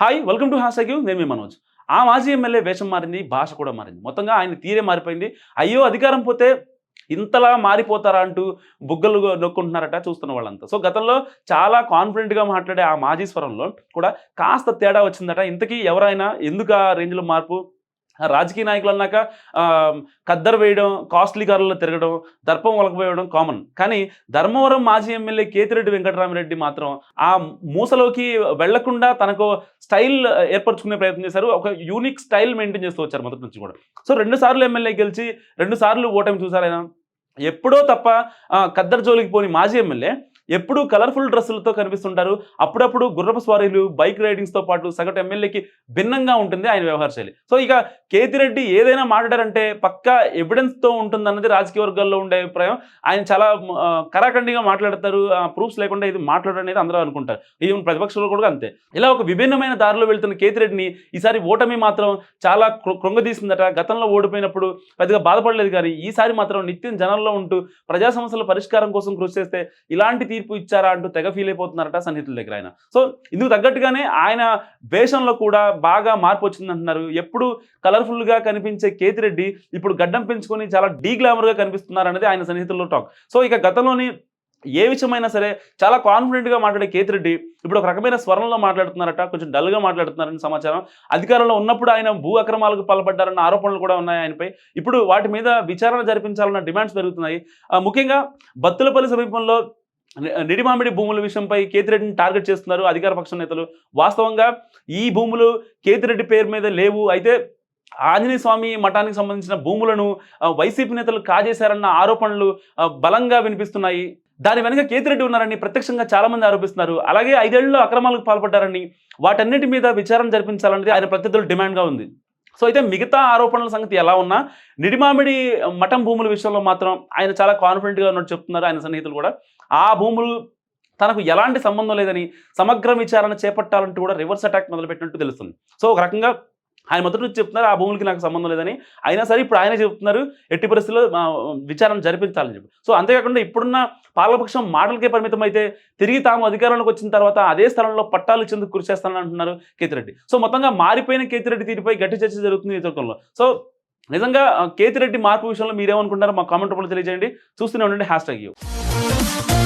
Hi welcome to hash నేను మీ మనోజ్. ఆ మాజీ ఎమ్మెల్యే వేషం మారింది భాష కూడా మారింది. మొత్తంగా ఆయన తీరే మారిపోయింది. అయ్యో అధికారం పోతే ఇంతలా మారిపోతారా అంటూ బుగ్గలు నొక్కుంటున్నారట చూస్తున్న వాళ్ళంతా. సో గతంలో చాలా కాన్ఫిడెంట్గా మాట్లాడే ఆ మాజీ స్వరంలో కూడా కాస్త తేడా వచ్చిందట. ఇంతకీ ఎవరైనా ఎందుకు ఆ రేంజ్లో మార్పు? రాజకీయ నాయకులు అన్నాక కద్దరు వేయడం కాస్ట్లీ కార్లలో తిరగడం దర్పం ఒలకపోయడం కామన్. కానీ ధర్మవరం మాజీ ఎమ్మెల్యే కేతిరెడ్డి వెంకటరామరెడ్డి మాత్రం ఆ మూసలోకి వెళ్ళకుండా తనకు స్టైల్ ఏర్పరచుకునే ప్రయత్నం చేశారు. ఒక యూనిక్ స్టైల్ మెయింటైన్ చేస్తూ వచ్చారు మొదటి నుంచి కూడా. సో రెండు సార్లు ఎమ్మెల్యే గెలిచి రెండు సార్లు ఓటమి చూసారు ఆయన. ఎప్పుడో తప్ప కద్దరు ఖద్దర్ జోలికి పోని మాజీ ఎమ్మెల్యే ఎప్పుడూ కలర్ఫుల్ డ్రెస్సులతో కనిపిస్తుంటారు. అప్పుడప్పుడు గుర్రపు స్వారీలు బైక్ రైడింగ్స్తో పాటు సగటు ఎమ్మెల్యేకి భిన్నంగా ఉంటుంది ఆయన వ్యవహార శైలి. సో ఇక కేతిరెడ్డి ఏదైనా మాట్లాడారంటే పక్కా ఎవిడెన్స్తో ఉంటుందన్నది రాజకీయ వర్గాల్లో ఉండే అభిప్రాయం. ఆయన చాలా కరాఖండిగా మాట్లాడతారు. ప్రూఫ్స్ లేకుండా ఇది మాట్లాడడం అనేది అందరూ అనుకుంటారు. ఈవెన్ ప్రతిపక్షంలో కూడా అంతే. ఇలా ఒక విభిన్నమైన దారిలో వెళ్తున్న కేతిరెడ్డిని ఈసారి ఓటమి మాత్రం చాలా కృంగదీసిందట. గతంలో ఓడిపోయినప్పుడు పెద్దగా బాధపడలేదు కానీ ఈసారి మాత్రం నిత్యం జనంలో ఉంటూ ప్రజా సమస్యల పరిష్కారం కోసం కృషి చేస్తే ఇలాంటి తీర్పు ఇచ్చారా అంటూ తెగ ఫీల్ అయిపోతున్నారట సన్నిహితుల దగ్గర ఆయన. సో ఇందుకు తగ్గట్టుగానే ఆయన వేషంలో కూడా బాగా మార్పు వచ్చిందంటున్నారు ఎప్పుడు కలర్ఫుల్గా కనిపించే కేతిరెడ్డి ఇప్పుడు గడ్డం పెంచుకొని చాలా డీ గ్లామర్గా కనిపిస్తున్నారు అనేది ఆయన సన్నిహితుల్లో టాక్ సో ఇక గతంలోని ఏ విషయమైనా సరే చాలా కాన్ఫిడెంట్గా మాట్లాడే కేతిరెడ్డి ఇప్పుడు ఒక రకమైన స్వరంలో మాట్లాడుతున్నారట కొంచెం డల్గా మాట్లాడుతున్నారని సమాచారం. అధికారంలో ఉన్నప్పుడు ఆయన భూ అక్రమాలకు పాల్పడ్డారన్న ఆరోపణలు కూడా ఉన్నాయి ఆయనపై. ఇప్పుడు వాటి మీద విచారణ జరిపించాలన్న డిమాండ్స్ పెరుగుతున్నాయి. ముఖ్యంగా బత్తులపల్లి సమీపంలో నిడిమామిడి భూముల విషయంపై కేతిరెడ్డిని టార్గెట్ చేస్తున్నారు అధికార పక్ష నేతలు. వాస్తవంగా ఈ భూములు కేతిరెడ్డి పేరు మీద లేవు. అయితే ఆంజనేయ స్వామి మఠానికి సంబంధించిన భూములను వైసీపీ నేతలు కాజేశారన్న ఆరోపణలు బలంగా వినిపిస్తున్నాయి. దాని వెనుక కేతిరెడ్డి ఉన్నారని ప్రత్యక్షంగా చాలా మంది ఆరోపిస్తున్నారు. అలాగే ఐదేళ్ళలో అక్రమాలకు పాల్పడ్డారని వాటన్నిటి మీద విచారణ జరిపించాలన్నది ఆయన ప్రత్యర్థులు డిమాండ్గా ఉంది. సో అయితే మిగతా ఆరోపణల సంగతి ఎలా ఉన్నా నిడిమామిడి మఠం భూముల విషయంలో మాత్రం ఆయన చాలా కాన్ఫిడెంట్గా ఉన్నట్టు చెప్తున్నారు ఆయన సన్నిహితులు కూడా. ఆ భూములు తనకు ఎలాంటి సంబంధం లేదని సమగ్ర విచారణ చేపట్టాలంటూ కూడా రివర్స్ అటాక్ మొదలుపెట్టినట్టు తెలుస్తుంది. సో ఒక రకంగా ఆయన మొదటి నుంచి చెప్తున్నారు ఆ భూములకి నాకు సంబంధం లేదని. అయినా సరే ఇప్పుడు ఆయన చెప్తున్నారు ఎట్టి పరిస్థితుల్లో విచారణ జరిపించాలని చెప్పి. సో అంతేకాకుండా ఇప్పుడున్న పాలపక్షం మాటలకే పరిమితం అయితే తిరిగి తాము అధికారంలోకి వచ్చిన తర్వాత అదే స్థలంలో పట్టాలు ఇచ్చేందుకు కృషి చేస్తానని అంటున్నారు కేతిరెడ్డి. సో మొత్తంగా మారిపోయిన కేతిరెడ్డి తీరుపై గట్టి చర్చ జరుగుతుంది ఈ నేతృత్వంలో సో నిజంగా కేతిరెడ్డి మార్పు విషయంలో మీరేమనుకుంటారో మా కామెంట్ రూపంలో తెలియజేయండి. చూస్తూనే ఉండండి hashtag you. Thank you.